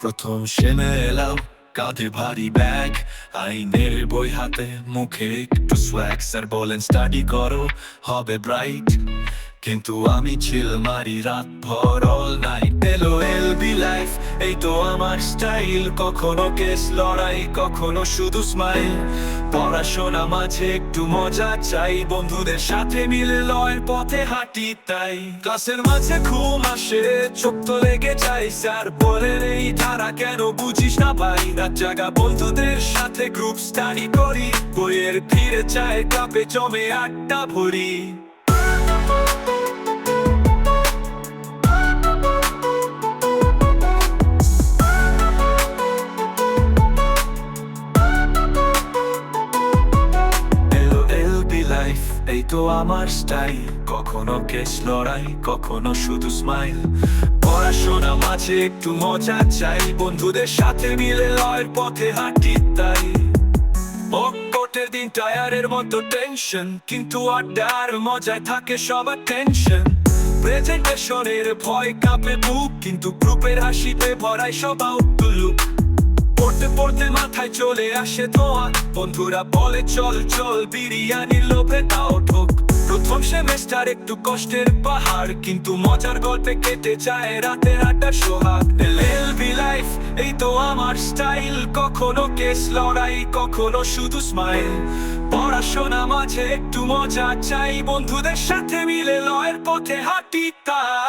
প্রথম সেনে এলাম কাঁধে ভারী ব্যাগ। আইনের বই হাতে, মুখে একটু সোয়াগ স্যার বলেন স্টাডি করো, হবে ব্রাইট কিন্তু আমি ছিল মারি রাত ভর অল নাইট এলো এল বি লাইফ এই তো আমার স্টাইল, কখনো কেস লড়াই, কখনো শুধু স্মাইল পড়াশোনা মাঝে একটু মজা চাই, বন্ধুদের সাথে মিলে লয়ের পথে হাঁটি তাই। ক্লাসের মাঝে ঘুম আসে, চোখ তো লেগে যায়, স্যার বলেন এই ধারা কেন বুঝিস না ভাই? রাত জাগা বন্ধুদের সাথে গ্রুপ স্টাডি করি, বইয়ের ফিরে চায় কাপে জমে আড্ডা ভরি। এই তো আমার স্টাইল কখনো কেস লড়াই, কখনো শুধু স্মাইল পড়াশোনা মাঝে একটু মজা চাই। বন্ধুদের সাথে মিলে লয়ের পথে হাঁটি তাই। দিন টায়ারের মতো টেনশন কিন্তু আড্ডার মজায় থাকে সবার টেনশন প্রেজেন্টেশনের ভয় কাঁপে বুক, কিন্তু গ্রুপের হাসিতে ভরাই সব আউটলুক পড়তে মাথায় চলে আসে ধোয়া বন্ধুরা বলে, চল চল, বিরিয়ানির লোভে তাও ঠোক। প্রথম সেমেস্টার একটু কষ্টের পাহাড়, কিন্তু মজার গল্পে কেটে যায় রাতের আড্ডা সোহাগ। এলবি লাইফ এই তো আমার স্টাইল কখনো কেস লড়াই, কখনো শুধু স্মাইল পড়াশোনা মাঝে একটু মজা চাই, বন্ধুদের সাথে মিলে লয়ের পথে হাঁটি তাই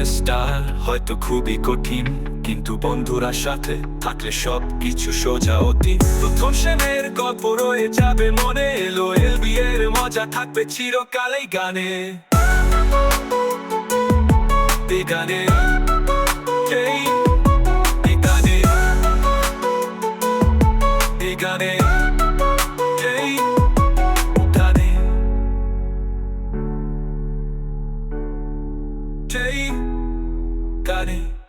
সেমেস্টার হয়তো খুবই কঠিন, কিন্তু বন্ধুরা সাথে থাকলে সব কিছু সোজা অতি প্রথম সেনের গল্প রয়ে যাবে মনে এলো এল বিয়ের মজা থাকবে চিরকালেই গানে। গানে। got it.